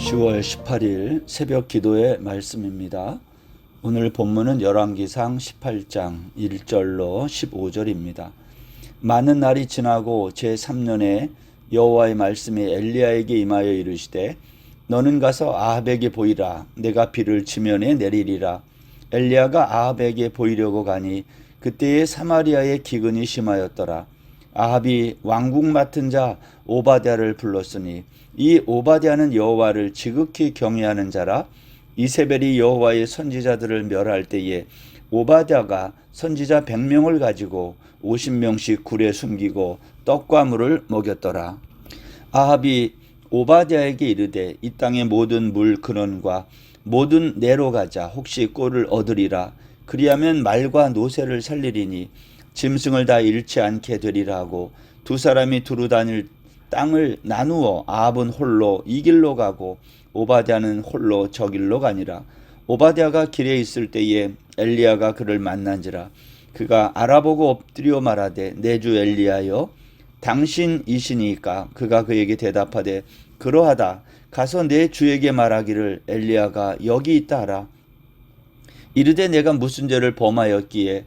10월 18일 새벽 기도의 말씀입니다. 오늘 본문은 열왕기상 18장 1절로 15절입니다. 많은 날이 지나고 제 3년에 여호와의 말씀이 엘리야에게 임하여 이르시되 너는 가서 아합에게 보이라 내가 비를 지면에 내리리라 엘리야가 아합에게 보이려고 가니 그때에 사마리아에 기근이 심하였더라 아합이 왕국 맡은 자 오바댜를 불렀으니 이 오바댜는 여호와를 지극히 경외하는 자라. 이세벨이 여호와의 선지자들을 멸할 때에 오바댜가 선지자 100명을 가지고 50명씩 굴에 숨기고 떡과 물을 먹였더라. 아합이 오바댜에게 이르되 이 땅의 모든 물 근원과 모든 내로 가자. 혹시 꼴을 얻으리라. 그리하면 말과 노새를 살리리니 짐승을 다 잃지 않게 되리라 하고 두 사람이 두루 다닐 땅을 나누어 아합은 홀로 이 길로 가고 오바댜는 홀로 저 길로 가니라. 오바댜가 길에 있을 때에 엘리야가 그를 만난지라. 그가 알아보고 엎드려 말하되 내주 엘리야여 당신이시니까 그가 그에게 대답하되 그러하다. 가서 내 주에게 말하기를 엘리야가 여기 있다 하라. 이르되 내가 무슨 죄를 범하였기에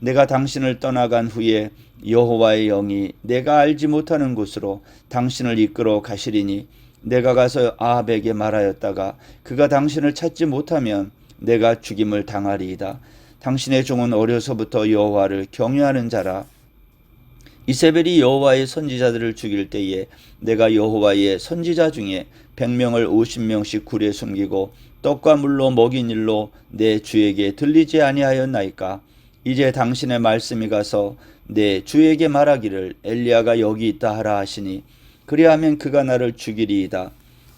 내가 당신을 떠나간 후에 여호와의 영이 내가 알지 못하는 곳으로 당신을 이끌어 가시리니 내가 가서 아합에게 말하였다가 그가 당신을 찾지 못하면 내가 죽임을 당하리이다. 당신의 종은 어려서부터 여호와를 경외하는 자라. 이세벨이 여호와의 선지자들을 죽일 때에 내가 여호와의 선지자 중에 100명을 50명씩 굴에 숨기고 떡과 물로 먹인 일로 내 주에게 들리지 아니하였나이까 이제 당신의 말씀이 가서 내 주에게 말하기를 엘리야가 여기 있다 하라 하시니 그리하면 그가 나를 죽이리이다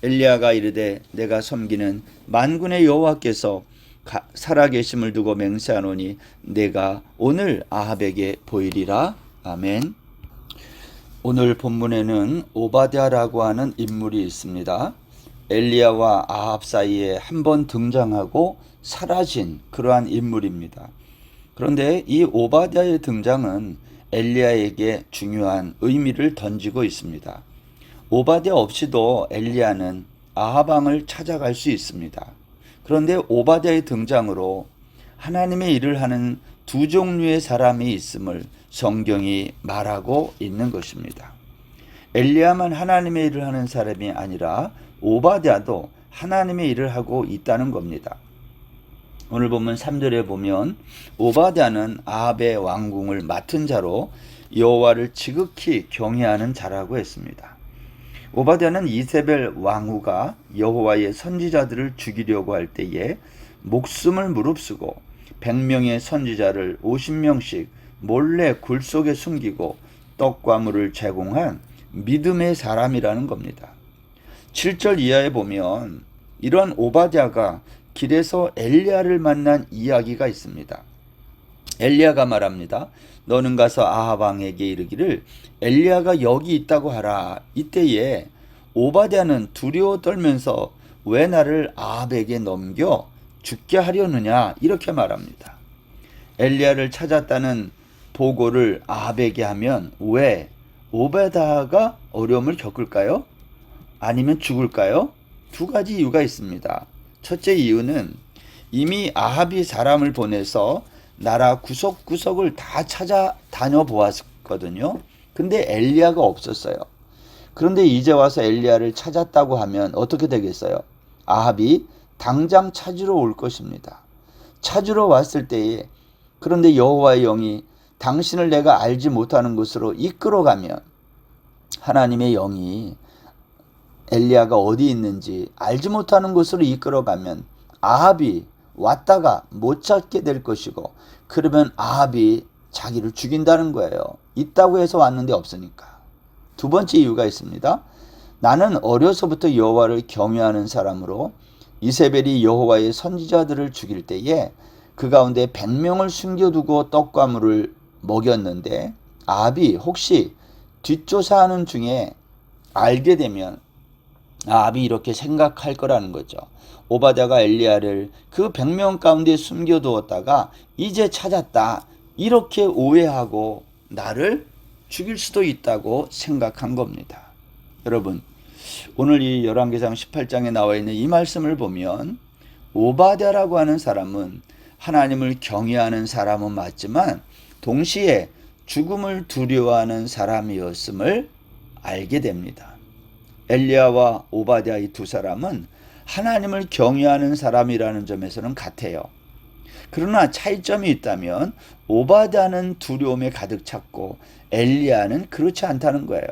엘리야가 이르되 내가 섬기는 만군의 여호와께서 가- 살아계심을 두고 맹세하노니 내가 오늘 아합에게 보이리라 아멘 오늘 본문에는 오바댜라고 하는 인물이 있습니다. 엘리야와 아합 사이에 한 번 등장하고 사라진 그러한 인물입니다. 그런데 이 오바댜의 등장은 엘리야에게 중요한 의미를 던지고 있습니다. 오바댜 없이도 엘리야는 아합 왕을 찾아갈 수 있습니다. 그런데 오바댜의 등장으로 하나님의 일을 하는 두 종류의 사람이 있음을 성경이 말하고 있는 것입니다. 엘리야만 하나님의 일을 하는 사람이 아니라 오바댜도 하나님의 일을 하고 있다는 겁니다. 오늘 보면 3절에 보면 오바댜는 아합의 왕궁을 맡은 자로 여호와를 지극히 경외하는 자라고 했습니다. 오바댜는 이세벨 왕후가 여호와의 선지자들을 죽이려고 할 때에 목숨을 무릅쓰고 100명의 선지자를 50명씩 몰래 굴 속에 숨기고 떡과 물을 제공한 믿음의 사람이라는 겁니다. 7절 이하에 보면 이런 오바댜가 길에서 엘리야를 만난 이야기가 있습니다. 엘리야가 말합니다. 너는 가서 아합 왕에게 이르기를 엘리야가 여기 있다고 하라. 이때에 오바댜는 두려워 떨면서 왜 나를 아합에게 넘겨 죽게 하려느냐 이렇게 말합니다. 엘리야를 찾았다는 보고를 아합에게 하면 왜 오베다가 어려움을 겪을까요? 아니면 죽을까요? 두 가지 이유가 있습니다. 첫째 이유는 이미 아합이 사람을 보내서 나라 구석구석을 다 찾아 다녀 보았거든요. 근데 엘리야가 없었어요. 그런데 이제 와서 엘리야를 찾았다고 하면 어떻게 되겠어요? 아합이 당장 찾으러 올 것입니다. 찾으러 왔을 때에 그런데 여호와의 영이 당신을 내가 알지 못하는 곳으로 이끌어가면 하나님의 영이 엘리야가 어디 있는지 알지 못하는 곳으로 이끌어가면 아합이 왔다가 못 찾게 될 것이고 그러면 아합이 자기를 죽인다는 거예요. 있다고 해서 왔는데 없으니까. 두 번째 이유가 있습니다. 나는 어려서부터 여호와를 경외하는 사람으로 이세벨이 여호와의 선지자들을 죽일 때에 그 가운데 100명을 숨겨두고 떡과 물을 먹였는데 아합이 혹시 뒷조사하는 중에 알게 되면 아합이 이렇게 생각할 거라는 거죠. 오바댜가 엘리야를 그 100명 가운데 숨겨두었다가 이제 찾았다. 이렇게 오해하고 나를 죽일 수도 있다고 생각한 겁니다. 여러분, 오늘 이 열왕기상 18장에 나와 있는 이 말씀을 보면 오바댜라고 하는 사람은 하나님을 경외하는 사람은 맞지만 동시에 죽음을 두려워하는 사람이었음을 알게 됩니다. 엘리야와 오바댜 이 두 사람은 하나님을 경외하는 사람이라는 점에서는 같아요. 그러나 차이점이 있다면 오바댜는 두려움에 가득 찼고 엘리야는 그렇지 않다는 거예요.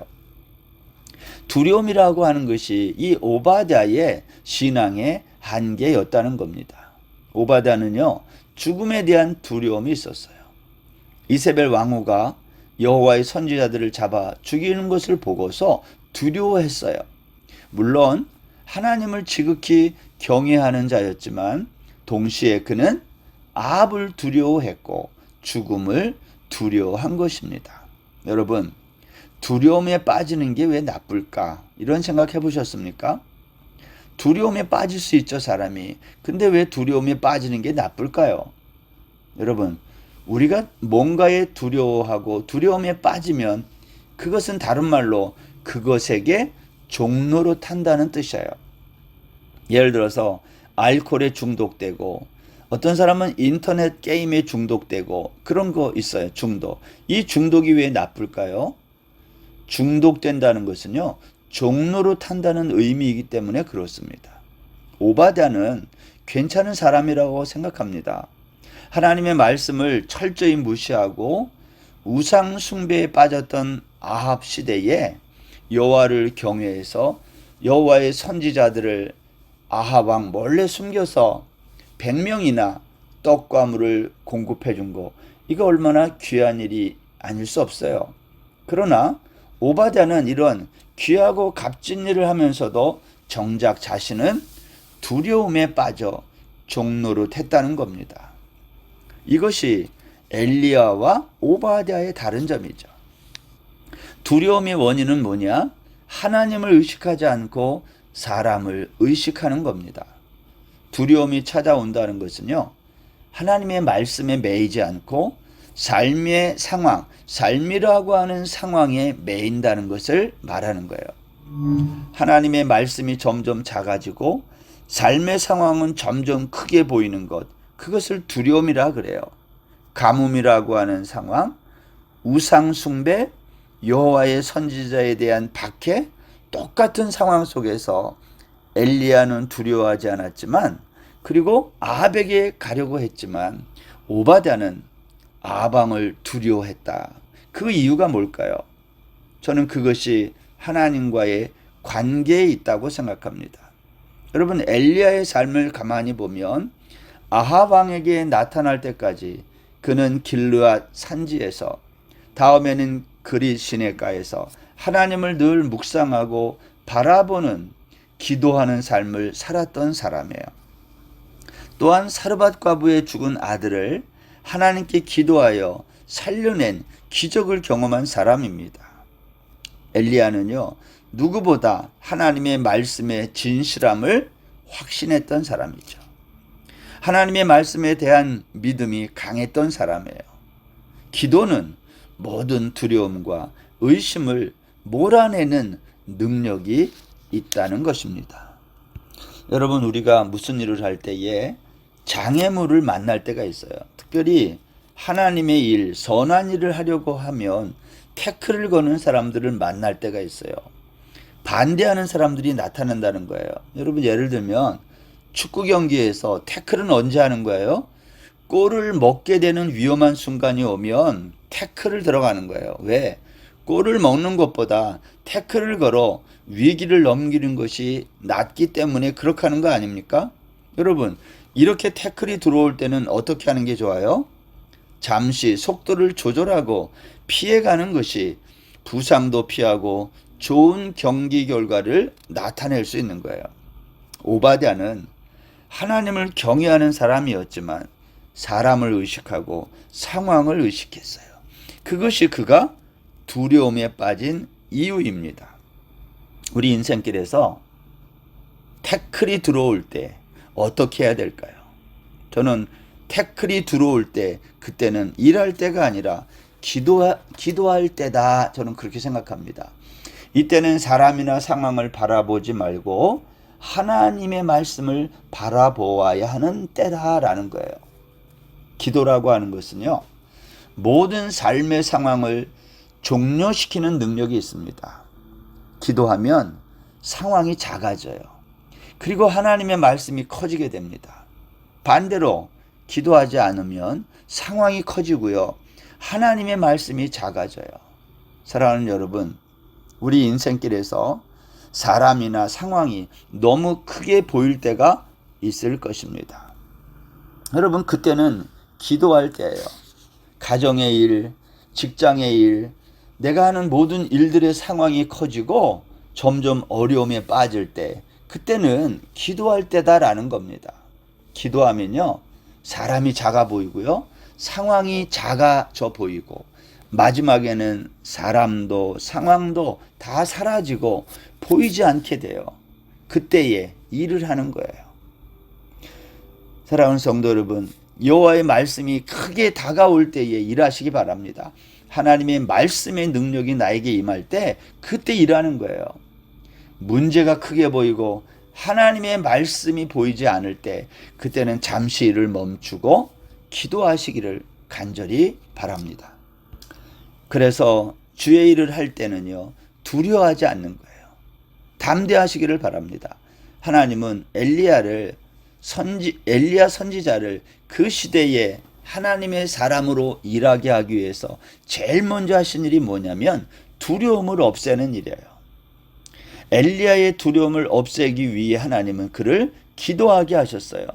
두려움이라고 하는 것이 이 오바댜의 신앙의 한계였다는 겁니다. 오바댜는요 죽음에 대한 두려움이 있었어요. 이세벨 왕후가 여호와의 선지자들을 잡아 죽이는 것을 보고서 두려워했어요. 물론 하나님을 지극히 경외하는 자였지만 동시에 그는 아합을 두려워했고 죽음을 두려워한 것입니다. 여러분 두려움에 빠지는 게 왜 나쁠까? 이런 생각 해보셨습니까? 두려움에 빠질 수 있죠, 사람이. 근데 왜 두려움에 빠지는 게 나쁠까요? 여러분, 우리가 뭔가에 두려워하고 두려움에 빠지면 그것은 다른 말로 그것에게 종로로 탄다는 뜻이에요. 예를 들어서 알코올에 중독되고 어떤 사람은 인터넷 게임에 중독되고 그런 거 있어요. 중독. 이 중독이 왜 나쁠까요? 중독된다는 것은요. 종로로 탄다는 의미이기 때문에 그렇습니다. 오바댜는 괜찮은 사람이라고 생각합니다. 하나님의 말씀을 철저히 무시하고 우상 숭배에 빠졌던 아합 시대에 여호와를 경외해서 여호와의 선지자들을 아합 왕 몰래 숨겨서 100명이나 떡과 물을 공급해 준 거. 이거 얼마나 귀한 일이 아닐 수 없어요. 그러나 오바댜는 이런 귀하고 값진 일을 하면서도 정작 자신은 두려움에 빠져 종노릇했다는 겁니다. 이것이 엘리야와 오바댜의 다른 점이죠. 두려움의 원인은 뭐냐? 하나님을 의식하지 않고 사람을 의식하는 겁니다. 두려움이 찾아온다는 것은요, 하나님의 말씀에 매이지 않고 삶의 상황, 삶이라고 하는 상황에 매인다는 것을 말하는 거예요. 하나님의 말씀이 점점 작아지고 삶의 상황은 점점 크게 보이는 것, 그것을 두려움이라 그래요. 가뭄이라고 하는 상황, 우상 숭배, 여호와의 선지자에 대한 박해, 똑같은 상황 속에서 엘리야는 두려워하지 않았지만 그리고 아합에게 가려고 했지만 오바댜는 아방을 두려워했다. 그 이유가 뭘까요? 저는 그것이 하나님과의 관계에 있다고 생각합니다. 여러분 엘리야의 삶을 가만히 보면 아합 왕에게 나타날 때까지 그는 길르앗 산지에서 다음에는 그리 시내가에서 하나님을 늘 묵상하고 바라보는 기도하는 삶을 살았던 사람이에요. 또한 사르밧 과부의 죽은 아들을 하나님께 기도하여 살려낸 기적을 경험한 사람입니다. 엘리야는요, 누구보다 하나님의 말씀의 진실함을 확신했던 사람이죠. 하나님의 말씀에 대한 믿음이 강했던 사람이에요. 기도는 모든 두려움과 의심을 몰아내는 능력이 있다는 것입니다. 여러분, 우리가 무슨 일을 할 때에 장애물을 만날 때가 있어요. 특별히 하나님의 일, 선한 일을 하려고 하면 태클을 거는 사람들을 만날 때가 있어요. 반대하는 사람들이 나타난다는 거예요. 여러분, 예를 들면 축구 경기에서 태클은 언제 하는 거예요? 골을 먹게 되는 위험한 순간이 오면 태클을 들어가는 거예요. 왜? 골을 먹는 것보다 태클을 걸어 위기를 넘기는 것이 낫기 때문에 그렇게 하는 거 아닙니까? 여러분, 이렇게 태클이 들어올 때는 어떻게 하는 게 좋아요? 잠시 속도를 조절하고 피해가는 것이 부상도 피하고 좋은 경기 결과를 나타낼 수 있는 거예요. 오바댜는 하나님을 경외하는 사람이었지만 사람을 의식하고 상황을 의식했어요. 그것이 그가 두려움에 빠진 이유입니다. 우리 인생길에서 태클이 들어올 때 어떻게 해야 될까요? 저는 태클이 들어올 때 그때는 일할 때가 아니라 기도 기도할 때다 저는 그렇게 생각합니다. 이때는 사람이나 상황을 바라보지 말고 하나님의 말씀을 바라보아야 하는 때다라는 거예요. 기도라고 하는 것은요. 모든 삶의 상황을 종료시키는 능력이 있습니다. 기도하면 상황이 작아져요. 그리고 하나님의 말씀이 커지게 됩니다. 반대로 기도하지 않으면 상황이 커지고요. 하나님의 말씀이 작아져요. 사랑하는 여러분, 우리 인생길에서 사람이나 상황이 너무 크게 보일 때가 있을 것입니다. 여러분, 그때는 기도할 때예요. 가정의 일, 직장의 일, 내가 하는 모든 일들의 상황이 커지고 점점 어려움에 빠질 때, 그때는 기도할 때다라는 겁니다. 기도하면요, 사람이 작아 보이고요, 상황이 작아져 보이고, 마지막에는 사람도 상황도 다 사라지고 보이지 않게 돼요. 그때에 일을 하는 거예요. 사랑하는 성도 여러분, 여호와의 말씀이 크게 다가올 때에 일하시기 바랍니다. 하나님의 말씀의 능력이 나에게 임할 때 그때 일하는 거예요. 문제가 크게 보이고 하나님의 말씀이 보이지 않을 때 그때는 잠시 일을 멈추고 기도하시기를 간절히 바랍니다. 그래서 주의 일을 할 때는요, 두려워하지 않는 거예요. 담대하시기를 바랍니다. 하나님은 엘리야를 선지, 엘리야 선지자를 그 시대에 하나님의 사람으로 일하게 하기 위해서 제일 먼저 하신 일이 뭐냐면 두려움을 없애는 일이에요. 엘리야의 두려움을 없애기 위해 하나님은 그를 기도하게 하셨어요.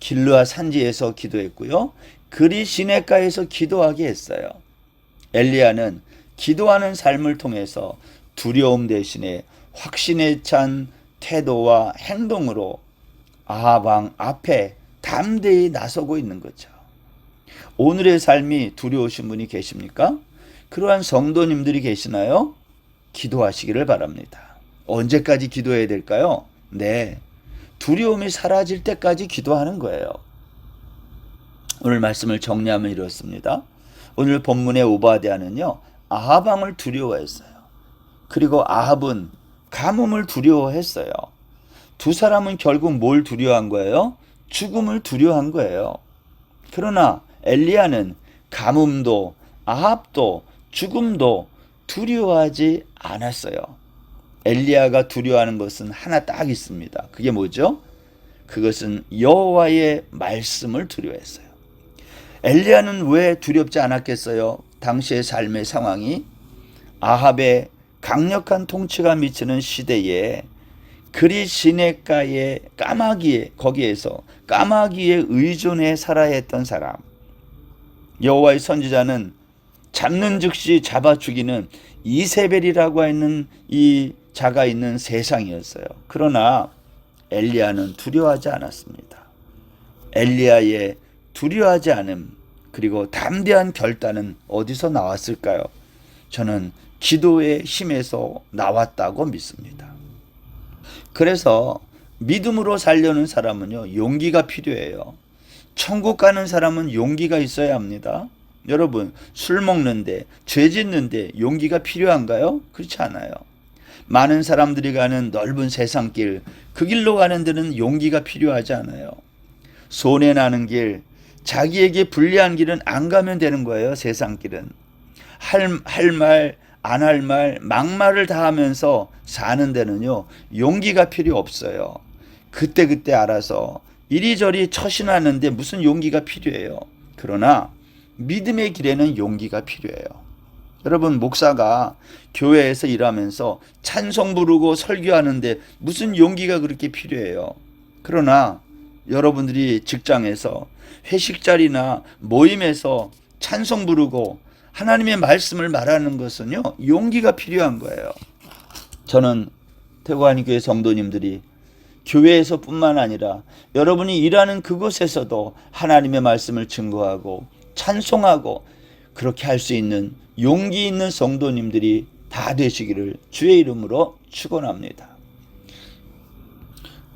길르아 산지에서 기도했고요. 그리 시내가에서 기도하게 했어요. 엘리야는 기도하는 삶을 통해서 두려움 대신에 확신에 찬 태도와 행동으로 아합 왕 앞에 담대히 나서고 있는 거죠. 오늘의 삶이 두려우신 분이 계십니까? 그러한 성도님들이 계시나요? 기도하시기를 바랍니다. 언제까지 기도해야 될까요? 네. 두려움이 사라질 때까지 기도하는 거예요. 오늘 말씀을 정리하면 이렇습니다. 오늘 본문의 오바댜는요. 아합왕을 두려워했어요. 그리고 아합은 가뭄을 두려워했어요. 두 사람은 결국 뭘 두려워한 거예요? 죽음을 두려워한 거예요. 그러나 엘리야는 가뭄도 아합도 죽음도 두려워하지 않았어요. 엘리야가 두려워하는 것은 하나 딱 있습니다. 그게 뭐죠? 그것은 여호와의 말씀을 두려워했어요. 엘리야는 왜 두렵지 않았겠어요? 당시의 삶의 상황이 아합의 강력한 통치가 미치는 시대에 그리 시내가의 까마귀에 거기에서 까마귀에 의존해 살아야 했던 사람 여호와의 선지자는 잡는 즉시 잡아 죽이는 이세벨이라고 하는 이 자가 있는 세상이었어요. 그러나 엘리야는 두려워하지 않았습니다. 엘리야의 두려워하지 않음 그리고 담대한 결단은 어디서 나왔을까요? 저는 기도의 힘에서 나왔다고 믿습니다. 그래서 믿음으로 살려는 사람은요, 용기가 필요해요. 천국 가는 사람은 용기가 있어야 합니다. 여러분, 술 먹는데, 죄 짓는데 용기가 필요한가요? 그렇지 않아요. 많은 사람들이 가는 넓은 세상길, 그 길로 가는 데는 용기가 필요하지 않아요. 손해나는 길, 자기에게 불리한 길은 안 가면 되는 거예요, 세상길은. 할, 할 말, 안 할 말, 막말을 다 하면서 사는 데는요, 용기가 필요 없어요. 그때그때 그때 알아서 이리저리 처신하는데 무슨 용기가 필요해요. 그러나 믿음의 길에는 용기가 필요해요. 여러분, 목사가 교회에서 일하면서 찬송 부르고 설교하는데 무슨 용기가 그렇게 필요해요. 그러나 여러분들이 직장에서 회식 자리나 모임에서 찬송 부르고 하나님의 말씀을 말하는 것은요, 용기가 필요한 거예요. 저는 태관교회 성도님들이 교회에서뿐만 아니라 여러분이 일하는 그곳에서도 하나님의 말씀을 증거하고 찬송하고 그렇게 할 수 있는 용기 있는 성도님들이 다 되시기를 주의 이름으로 축원합니다.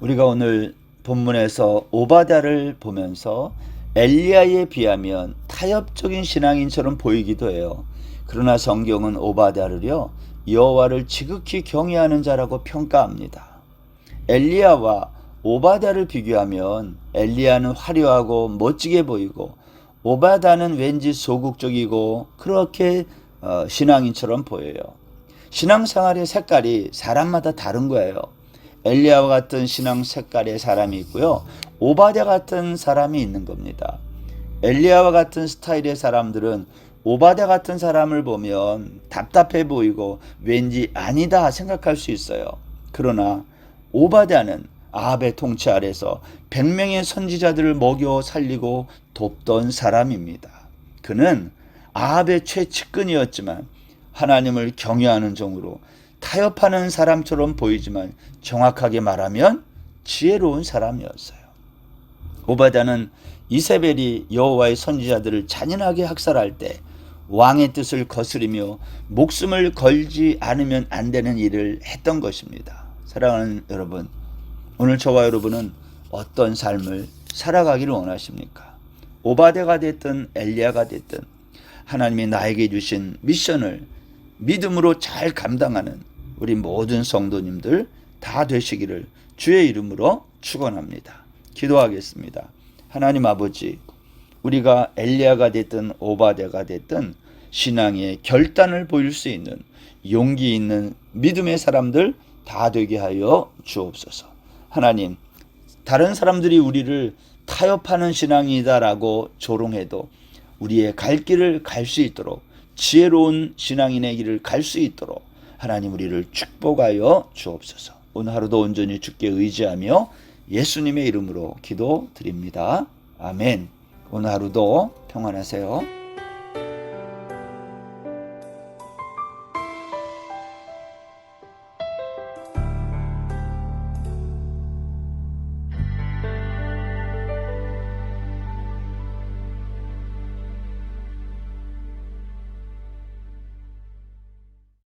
우리가 오늘 본문에서 오바다를 보면서 엘리야에 비하면 타협적인 신앙인처럼 보이기도 해요. 그러나 성경은 오바다를요 여호와를 지극히 경외하는 자라고 평가합니다. 엘리야와 오바다를 비교하면 엘리야는 화려하고 멋지게 보이고 오바다는 왠지 소극적이고 그렇게 어, 신앙인처럼 보여요. 신앙생활의 색깔이 사람마다 다른 거예요. 엘리야와 같은 신앙 색깔의 사람이 있고요. 오바데 같은 사람이 있는 겁니다. 엘리야와 같은 스타일의 사람들은 오바데 같은 사람을 보면 답답해 보이고 왠지 아니다 생각할 수 있어요. 그러나 오바데는 아합의 통치 아래서 100명의 선지자들을 먹여 살리고 돕던 사람입니다. 그는 아합의 최측근이었지만 하나님을 경외하는 종으로 타협하는 사람처럼 보이지만 정확하게 말하면 지혜로운 사람이었어요. 오바다는 이세벨이 여호와의 선지자들을 잔인하게 학살할 때 왕의 뜻을 거스리며 목숨을 걸지 않으면 안 되는 일을 했던 것입니다. 사랑하는 여러분, 오늘 저와 여러분은 어떤 삶을 살아가기를 원하십니까? 오바데가 됐든 엘리야가 됐든 하나님이 나에게 주신 미션을 믿음으로 잘 감당하는 우리 모든 성도님들 다 되시기를 주의 이름으로 축원합니다. 기도하겠습니다. 하나님 아버지, 우리가 엘리야가 됐든 오바데가 됐든 신앙의 결단을 보일 수 있는 용기 있는 믿음의 사람들 다 되게 하여 주옵소서. 하나님, 다른 사람들이 우리를 타협하는 신앙이다라고 조롱해도 우리의 갈 길을 갈 수 있도록 지혜로운 신앙인의 길을 갈 수 있도록 하나님 우리를 축복하여 주옵소서. 오늘 하루도 온전히 주께 의지하며 예수님의 이름으로 기도 드립니다. 아멘. 오늘 하루도 평안하세요.